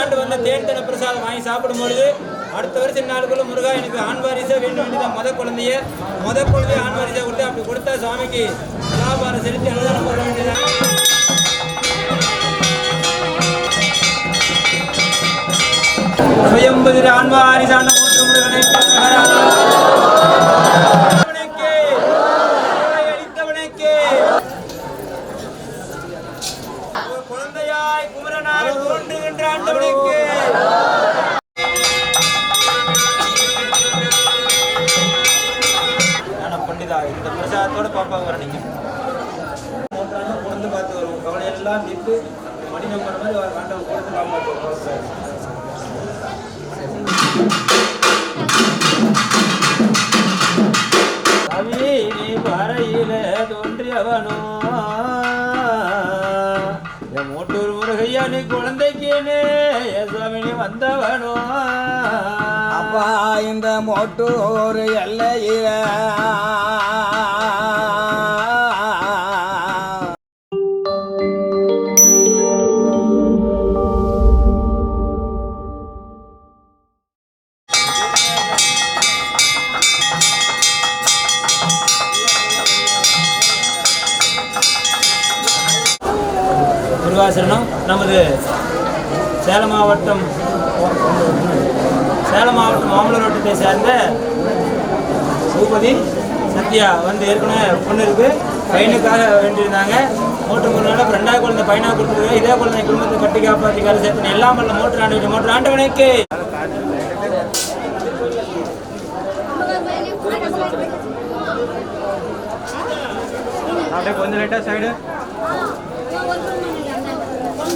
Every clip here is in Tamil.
ஆண்டு வந்த தேன் தன பிரசாதம் வாங்கி சாப்பிடும் பொழுது அடுத்த வருஷம் நாளுக்குள்ள முருகா எனக்கு ஆண் வேண்டும் வேண்டியதான் முத குழந்தைய. முத குழந்தைய ஆண் வாரிசா கொடுத்து அப்படி கொடுத்தா சுவாமிக்கு வியாபாரம் செலுத்தி அனுதானம் போட வேண்டியதான் சுயம்பதிர ஆண் வாரிசான முருகனை பிரசாதத்தோட பாப்பா வரணிங்க பார்த்து வருவோம். கவலையெல்லாம் தீர்த்து மனிதம் பண்ண மாதிரி அவர் ஆண்டவன் கொடுத்து காப்பாற்றுவோம் கவி நீ பறையில தோன்றியவனோ? என் மூட்டூர் முருகையா நீ குழந்தைக்கேனே சுவாமி வந்தவனோ? அப்பா இந்த மோட்டூர் எல்லையில முருகாசரணம் நமது சேலம் மாவட்டம் சேலம் மாவட்டம் மாமல்லூர் வட்டத்தை சேர்ந்த பூபதி சத்யா வந்து ஏற்கனவே பொண்ணு இருக்கு பையனுக்காக வேண்டியிருந்தாங்க. மோட்டர் கொண்டாட ரெண்டாவது குழந்தை பையனாக கொடுத்துருக்கு இதே குழந்தை குடும்பத்தை கட்டி காப்பாற்றி கரை சேர்த்து எல்லாம் பண்ணல மோட்டர் ஆண்டு மோட்டர் ஆண்டவனுக்கு. அப்படியே கொஞ்சம் லைட்டாக சைடு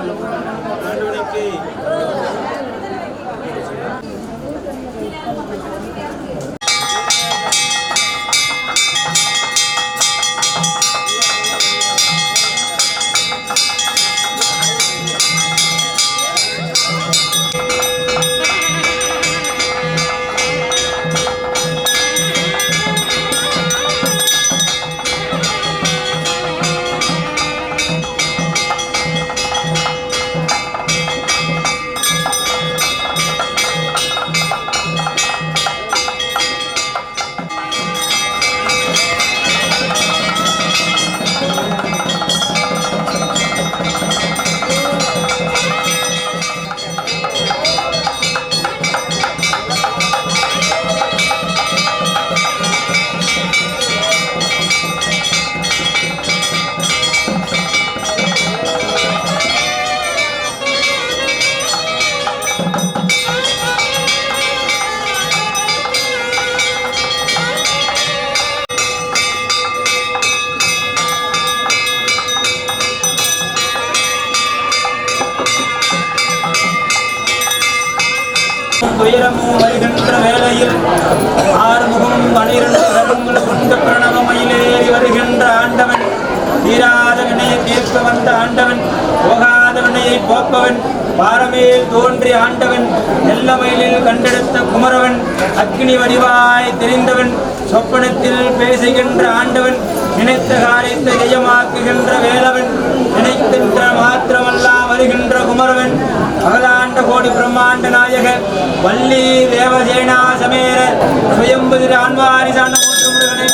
lo fueron a பிரம்மாண்ட வள்ளி தேவசேனா சமேர சுயம்புதிர ஆன்வாரி சாண்ட மூன்று முருகனை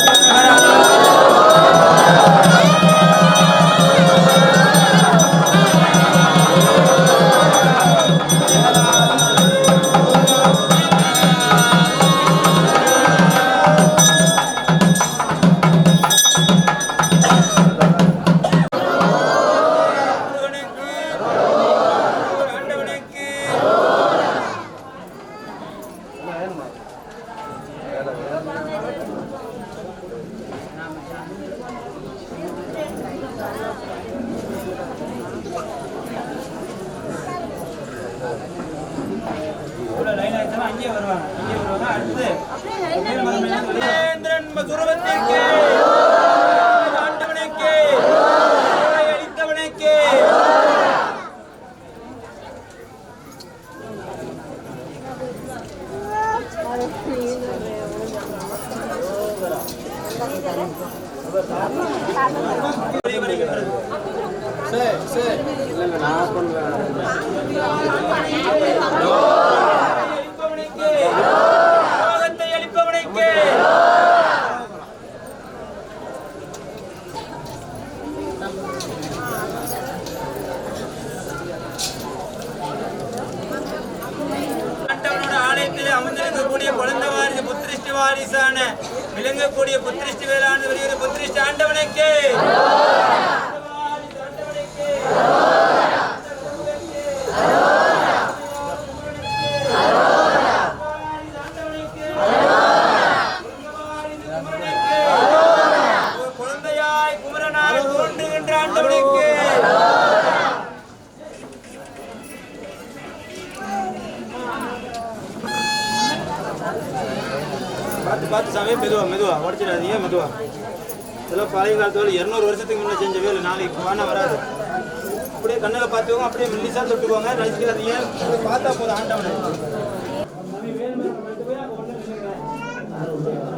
இங்கே வருவாங்க. ஆண்டவனுக்கு. அளித்தவனுக்கு அமர்ந்திருக்கக்கூடிய குழந்தை வாரிசு புத்திரிஷ்டி வாரிசான விளங்கக்கூடிய புத்திரிஷ்டி வேளாண் வெளியுற புத்திரிஷ்டி ஆண்டவனுக்கு ஒரு குழந்தையாய் குமரனாக தோன்றுகின்ற ஆண்டவனுக்கு பார்த்து பார்த்து சாமி மெதுவா மெதுவா உடச்சிடாதீங்க மெதுவா. இதெல்லாம் பழைய காலத்தோட இரநூறு வருஷத்துக்கு முன்னே செஞ்ச வேலை நாளைக்கு வான வராது. அப்படியே கண்ணில் பார்த்துக்கோங்க அப்படியே மெல்லிசா தொட்டுக்கோங்க. அப்படியே பார்த்தா போதும் ஆண்டவனை.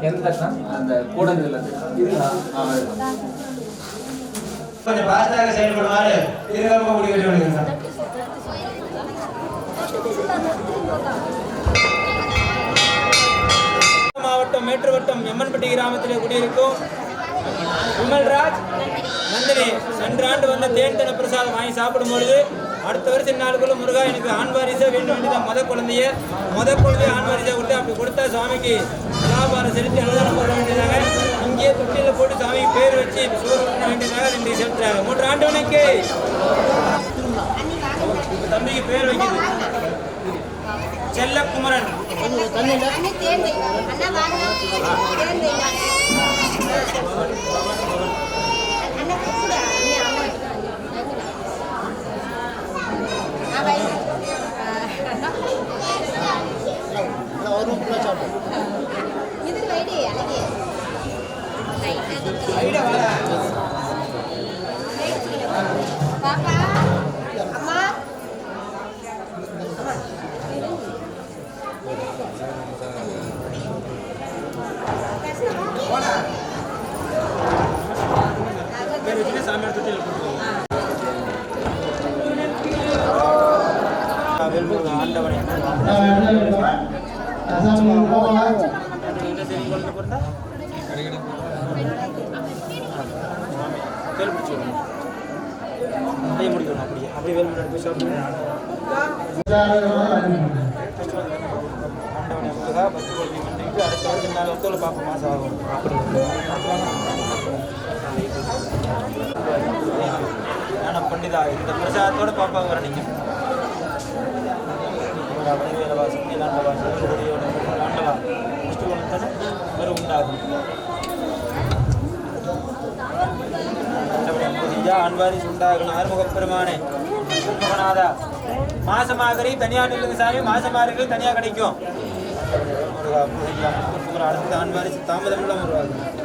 எந்த அந்த கூடங்குல. கொஞ்சம் பாஸ்டாக செயல்படுமாறு திரும்ப முடிவு மாவட்டம் மேட்டுவட்டம் எம்மன்பட்டி கிராமத்திலே குடியிருக்கும் விமல்ராஜ் நந்தினி சென்ற ஆண்டு வந்த தேன் தன பிரசாதம் வாங்கி சாப்பிடும் பொழுது அடுத்த வருஷம் நாளுக்குள்ள முருகா எனக்கு ஆண் வாரிசா வேண்டும் வேண்டியதான் முத குழந்தைய. முத குழந்தைய ஆண் வாரிசா கொடுத்து அப்படி கொடுத்தா சாமிக்கு வியாபாரம் செலுத்தி அன்னதானம் போட வேண்டியதாக இங்கேயே தொட்டியில் போட்டு சாமிக்கு பேர் வச்சு சோறு பண்ண வேண்டியதாக ரெண்டு செலுத்துறாங்க. மூன்று ஆண்டவனுக்கு தம்பிக்கு பேர் வைக்கிறது செல்லக்குமரன். அண்ணே தேர்ந்து அண்ணா வாங்க தேர்ந்து அண்ணா கூப்பிடு அண்ணே அண்ணா ஆ பை இதுக்கு வைடி அழகே பாப்பா அம்மா பேர் வச்சுட்டு சாமியோட தொட்டியில் போட்டுருவாங்க வேல்முருகன் ஆண்டவனே என்ன சரி கொண்டு போறதா வேல் பிடிச்சி விடணும் அப்படியே முடிக்கணும் அப்படியே அப்படியே வேல் முன்னாடி போய் சாப்பிட்டு ஆண்டவனே முருகா பத்து கோடி மன்னிக்கு அடுத்த வருஷம் நாள் ஒத்தோல பார்ப்போம் மாதம் ஆகும் ஞான இந்த பிரசாதத்தோட பாப்பா வர்ணிக்கும் வேலவா சக்திலாண்டவா சிவனுடையோட ஆண்டவா உண்டாகும். ஐயா ஆறுமுகப் பெருமானே மாசமாகரி தனியா நில்லுங்க சாமி தனியா கிடைக்கும். அடுத்த அன்பாரிஸ் தாமதம் இல்லாமல் உருவாகும்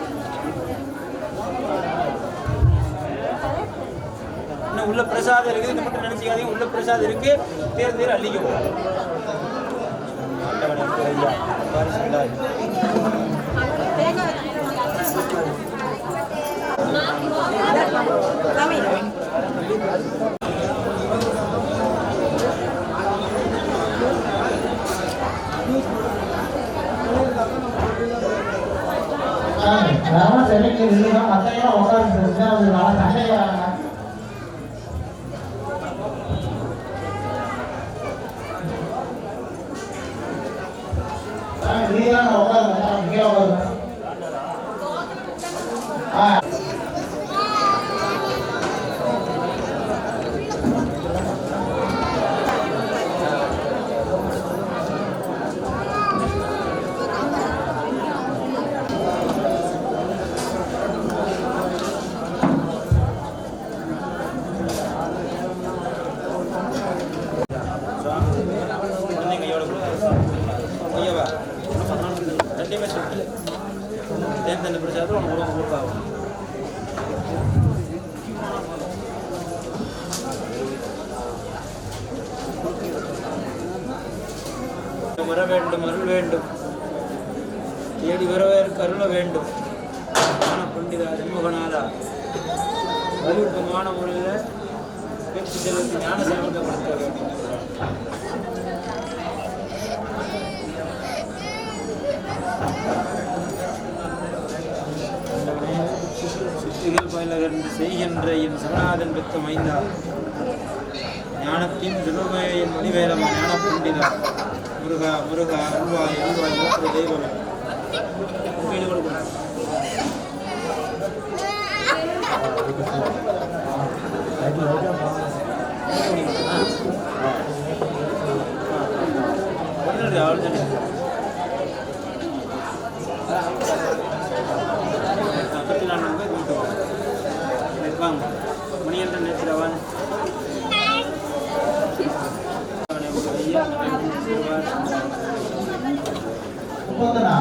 உள்ள பிரசாதம் இருக்குது. இது மட்டும் நினைச்சுக்காதீங்க. உள்ள பிரசாதம் இருக்கு. தேர் தேர் அள்ளிக்கும் ஆண்டவனே, ஐயா, வாரிசு உண்டாய். ரமண சென்னைக்கு நின்றுதான் மத்தையெல்லாம் உட்காந்து சேர்த்து உனக்கு உடம்பு கொடுத்தாகும் வர வேண்டும் அருள் வேண்டும் தேடி வரவேற்கு அருள வேண்டும் ஞான பண்டிதா ஜன்மகநாதா வலியுறுத்தமான முறையில் பேச்சு செல்வத்தை ஞான செல்வத்தை கொடுக்க வேண்டும் சித்திகள் பயிலகன் செய்கின்ற என் சிவநாதன் பெற்ற மைந்தா. ஞானத்தின் திருமையின் மணிவேலமா ஞான பண்டிதா முருகா முருகா அருள்வாய் அருள்வாய் மூத்த தெய்வமே. உண்மையிலே கொடுக்கணும் ஒன்றும் அவள் தானே ஐம்பத்தி நாலு பேர் கொண்டு வாங்க இருப்பாங்க மணியன்ற நேரத்தில் வாங்க முப்பத்தனா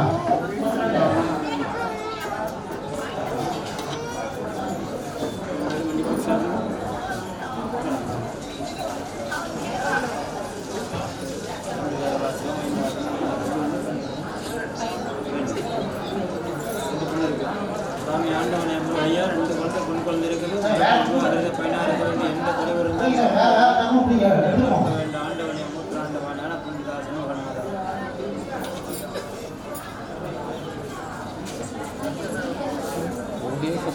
சாமி ஆண்டவனை அன்பு ஐயா ரெண்டு குழந்தை பெண் குழந்தை இருக்குது அறுபது பதினாறு குழந்தை எந்த தலைவர் நீங்க வேற வேற கண்ணு பிடிக்க எடுத்துக்கோங்க வேண்டும் ஆண்டவனை மூத்த ஆண்டவன் ஞான பண்டிதா சமூகநாதா சுவாமி ஆண்டவன் மூத்த ஆண்டவன் சாமி இந்த தனி பிரசாதம் சாப்பிட்டீங்க கொஞ்சம் சாப்பிடுறீங்க சாப்பிடுங்க இந்த வேலை வந்து வாழ்க்கை பாருங்க எல்லாரும் அப்புறம் இந்த சேர் நம்ம தள்ளி போட்டு வந்துட்டு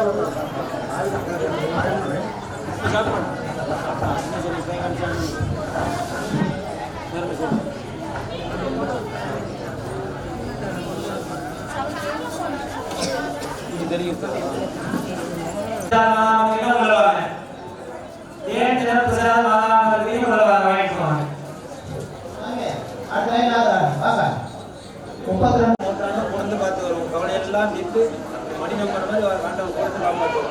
வாங்கிட்டு என்ன சொல்லி பயன்படுத்தி வேறு சொல்லு இது தெரியும் ஏன் சிறப்பு சிறப்பு மாதாவிற்கு உலகம் வாங்கிக்குவாங்க சாமி அடுத்த லைன் வாங்க முப்பத்தி ரெண்டு நூற்றாண்டு பொழுது பார்த்து வருவோம் கவலையெல்லாம் நின்று மணி நம்பர் மாதிரி அவர் ஆண்டவன் கொடுத்து காப்பாற்றுவோம்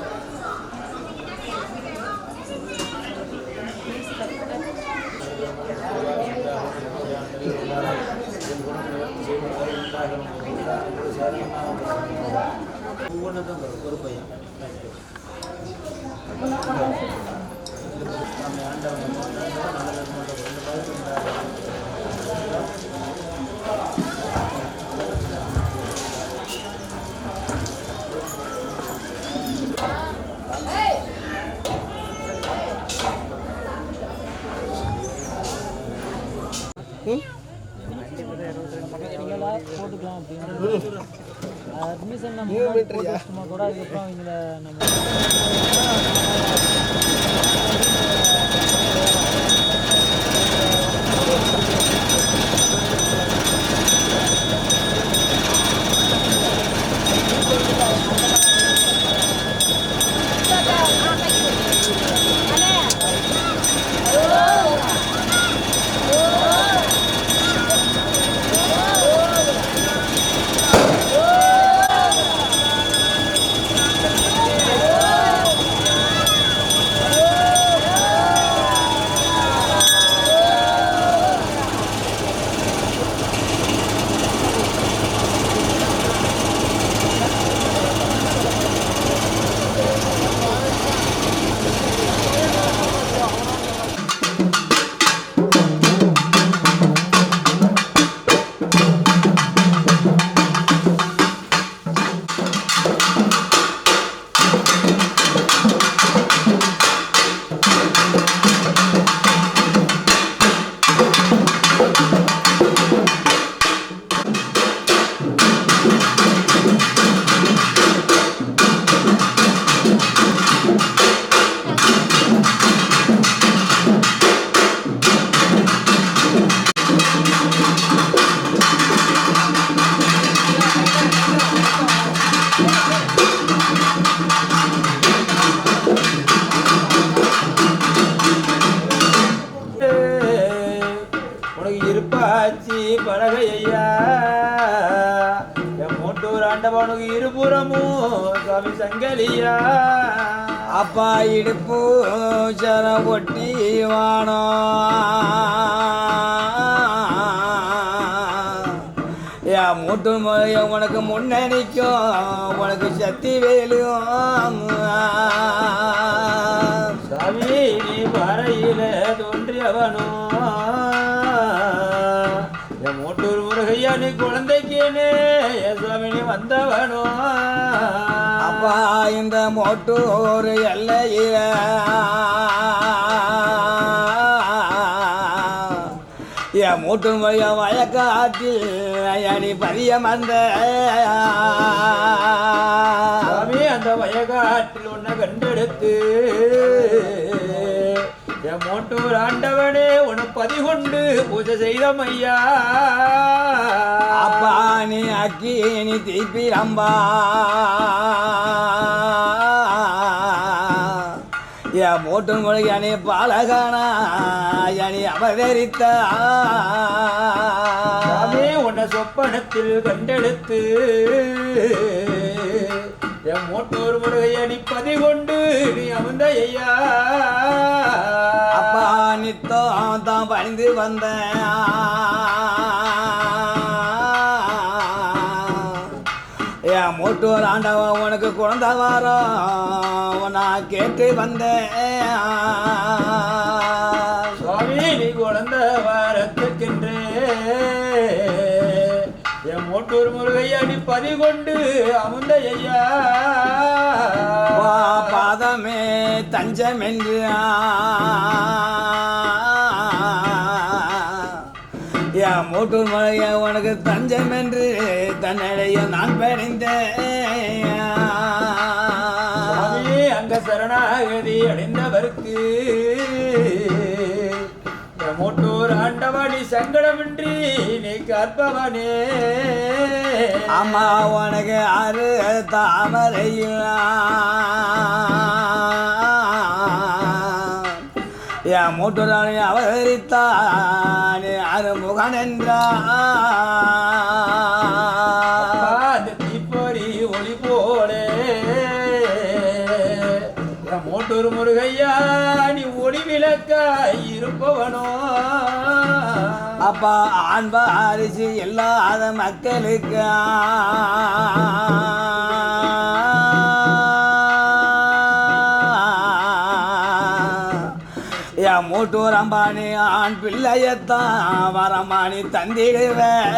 ஒவ்வொன்றும் ஒரு பையன் போட்டுக்கலாம் அப்படின்னு அட்மிஷன் நம்ம கூட அதுக்கப்புறம் இவங்கள நம்ம ஆண்டவனுக்கு இருபுறமும் சுவாமி சங்கலியா. அப்பா இடுப்பு சர ஒட்டி வானோ. என் மூட்டு உனக்கு முன்னணிக்கும் உனக்கு சக்தி வேலும். சாமி நீ பாறையில தோன்றியவனோ. நீ குழந்தைக்கேனே நீ வந்தவனோ? அப்பா இந்த மோட்டூர் எல்லையில என் மூட்டு முறைய வயக்காட்டி அணி பதியம் சாமி அந்த வயகாட்டில் உன்னை கண்டெடுத்து மோட்டூர் ஆண்டவனே உன பதிகொண்டு பூஜை செய்தம் ஐயா அப்பா நீ அக்கி நீ தீப்பி ரம்பா என் மூட்டு மொழி அணி பாலகானா அணி அவதரித்த சாமி உன்னை சொப்பனத்தில் கண்டெடுத்து. என் மோட்டூர் முருகையடி பதிகொண்டு நீ அமர்ந்த ஐயா அப்பா நித்தம் தான் பணிந்து வந்தேன் என் மோட்டோர் ஆண்டவன் உனக்கு குழந்த வாரம் நான் கேட்டு வந்தேன். பதிகொண்டு அமுந்த ஐயா வா பாதமே தஞ்சம் என்று என் மூட்டூர் மலைய உனக்கு தஞ்சம் என்று தன்னிடைய நான் பணிந்தேன் சுவாமி அங்க சரணாகதி அடைந்தவருக்கு ஆண்டவனி சங்கடமின்றி நீ கற்பவனே அம்மா உனக்கு அரு தாமரையில் என் மூட்டுராணி அவதரித்தான் அருமுகன் என்றான். தீப்பொறி ஒளி போலே. மோட்டூர் முருகையா நீ ஒளி விளக்காய். அப்பா ஆண்பா அரிசி இல்லாத மக்களுக்கு என் மூட்டூர் அம்பானி ஆண் பிள்ளையத்தான் வரமானி தந்திடுவேன்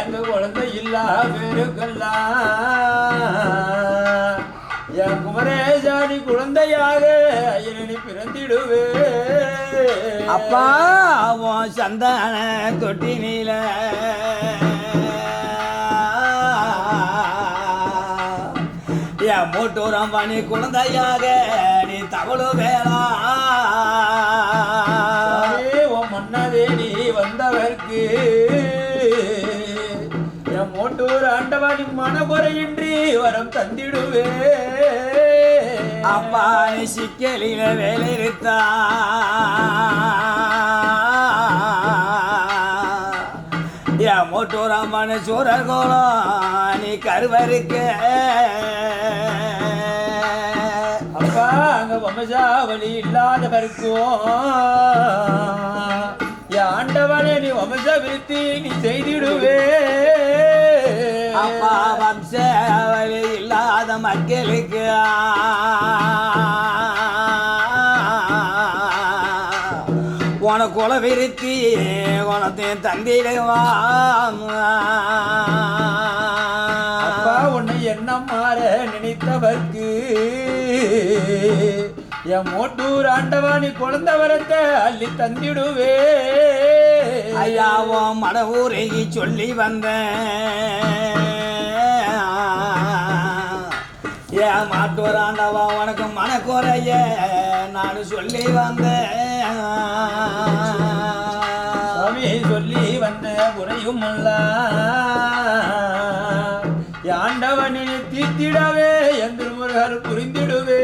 அந்த குழந்தை இல்லா பேருக்கெல்லாம் என் குமரேசாணி குழந்தையாக ஐயனி பிறந்திடுவே. அப்பா சந்தான தொட்டினில. என் மூட்டூரம் பணி குழந்தையாக நீ தவளு வேளா. சாமி, மன்னதே நீ வந்தவர்க்கு. என் மோட்டூர் ஆண்டவாணி மனகுறையின்றி வரம் தந்திடுவே. அப்பா சிக்கலில வேலை இருத்தா என் மூட்டூரம் பண்ணி சூரர் கோலம் நீ கருவருக்க அப்பா அங்க வம்சாவளி இல்லாதவர்க்கும் என் ஆண்டவனே நீ வம்ச விருத்தி நீ செய்திடுவே. இல்லாத மக்களுக்கு உனக்கு குல விருத்தி உனத்தையும் தந்திடுவான் அப்பா உன்னை எண்ணம் மாற நினைத்தவர்க்கு என் மோட்டூர் ஆண்டவாணி குழந்தை வரத்தை அள்ளி தந்திடுவே. ஐயா உன் மட சொல்லி வந்தேன். ஏன் மாட்டூராண்டவா உனக்கு மனக்குறைய நான் சொல்லி வந்தேன். சொல்லி வந்த குறையும் அல்ல. ஆண்டவனை தீத்திடவே எந்த முருகர் புரிந்திடுவே.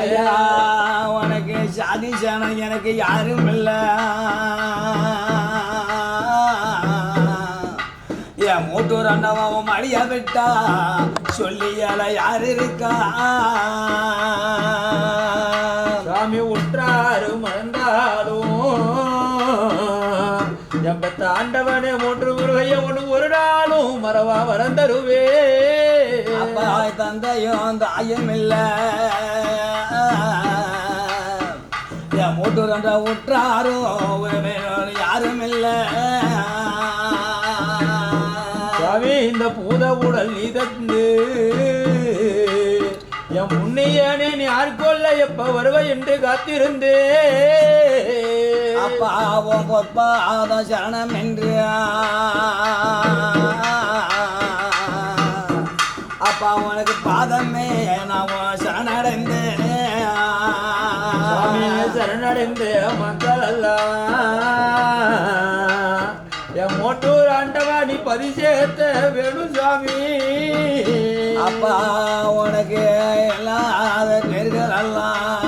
ஐயா உனக்கு சாதி சனம் எனக்கு யாரும் இல்ல. என் மூட்டூர் அண்ணாவும் அடியா விட்டா. சொல்லியால யாரு இருக்கா சாமி உற்றாரு மறந்தாலும் எம்பத்த ஆண்டவனே மூன்று முருகைய ஒன்று ஒரு நாளும் மறவா வரந்தருவே. அப்பா தந்தையும் தாயும் இல்ல. என் மூட்டூர் அண்ணா உற்றாரும் யாரும் இல்லை. சாமி இந்த பூத உடல் நீ தந்து என் முன்னையானே நீ யாருக்கொல்ல எப்ப வருவ என்று காத்திருந்தே அப்பா உன் பொற்பாதம் சரணம் என்று. அப்பா உனக்கு பாதமே நான் சரணடைந்தேன். சரணடைந்த மக்கள் எல்லாம் என் மோட்டூர் ஆண்டவா நீ பதி சேர்த்த வேணும் சாமி அப்பா உனக்கு இல்லாத நெருங்கல் எல்லாம்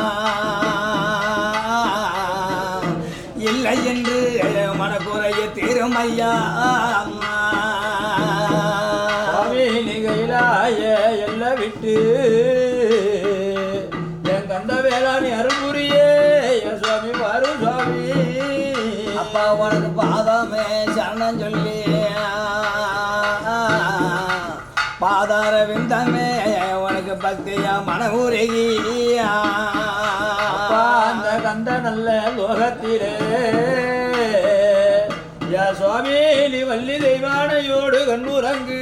பாதார விந்தமே உனக்கு பக்தியா மன உருகி அப்பா அந்த கந்த நல்ல லோகத்திலே யா சுவாமி நீ வள்ளி தெய்வானையோடு கண்ணுரங்கு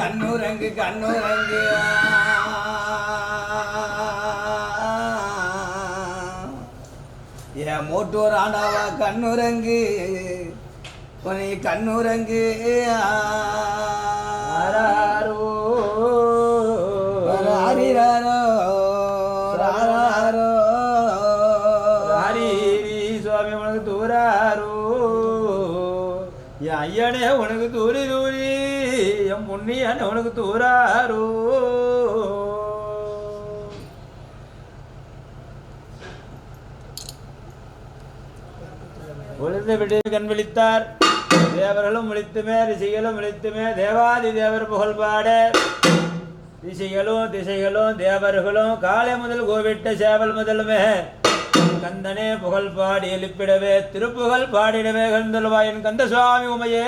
கண்ணுரங்கு கண்ணுரங்கு என் மூட்டூர் ஆண்டாவா கண்ணுரங்கு உன்னை கண்ணுரங்கு ஆராரோ. ராரிராரோ, ராராரோ. ஹரிஹரி சுவாமி உனக்கு தூராரோ? என் ஐயனே உனக்கு தூரி தூரி. என் முன்னியனே உனக்கு தூராரோ? ஒளிர்ந்து விட்டு கண் விழித்தார். தேவர்களும் விழித்துமே ரிஷிகளும் விழித்துமே தேவாதி தேவர் புகழ் பாட ரிஷிகளும் திசைகளும் தேவர்களும் காலை முதல் கோவிட்ட சேவல் முதலுமே. கந்தனே புகழ் பாடி எழுப்பிடவே திருப்புகழ் பாடிடவே கந்தல்வாயின் கந்த சுவாமி உமையே.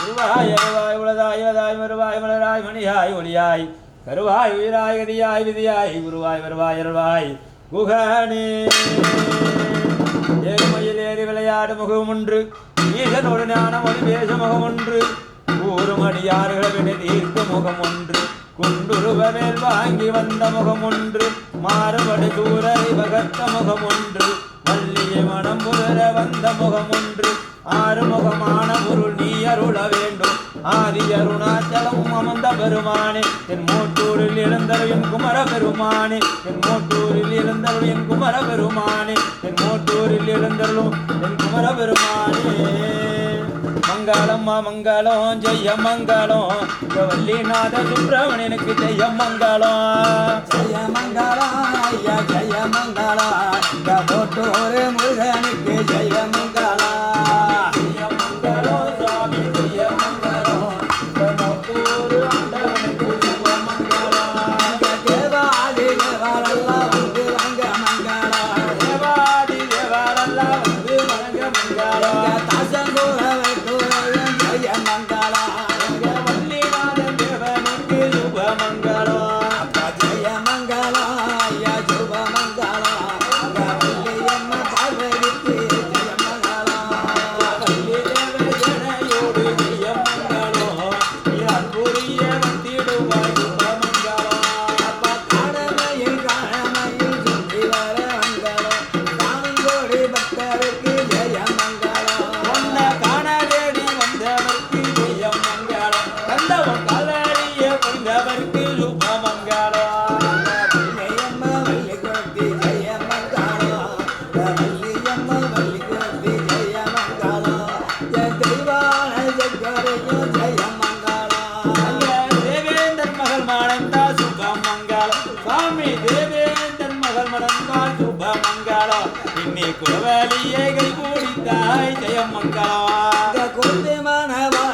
உருவாய் அருவாய் உலதாய் உலதாய் மறுவாய் மலராய் மணியாய் ஒளியாய். கருவாய் உயிராய் கதியாய் விதியாய் குருவாய் வருவாய் அருவாய் குகனே. ஏழ்மையில் ஏறி விளையாடு முகம் ஒன்று ஈசனோடு ஞானம் ஒரு பேச முகம் ஒன்று கூறும் அடியார்களை விட தீர்க்க முகம் ஒன்று குண்டுருவ மேல் வாங்கி வந்த முகம் ஒன்று மாறுபடு சூரரை பகத்த முகம் ஒன்று வள்ளிய மனம் புதர வந்த முகம் ஒன்று ஆறுமுகமான பொருள் நீ அருள வேண்டும். ஆதி அருணாச்சலமும் அமர்ந்த பெருமானே என் மோட்டூரில் எழுந்தருளின் குமர பெருமானே என் மோட்டூரில் எழுந்தருளின் குமர பெருமானே என் மோட்டூரில் எழுந்தருளும் என் குமர பெருமானே. மங்களம்மா மங்களம் ஜெய மங்களம் வள்ளிநாத சுப்பிரமணியனுக்கு ஜெய மங்களம். ஜெய மங்களா ஐயா ஜெய மங்களா போட்டோரு முருகனுக்கு ஜெய மங்களா மங்களம் சுவாமி தேவேந்தன் மகள் மணந்தால் சுப மங்களம் இன்னி குலவேலியை கை கூடித்தாய் ஜெயம் மங்களம் குந்தி மனவா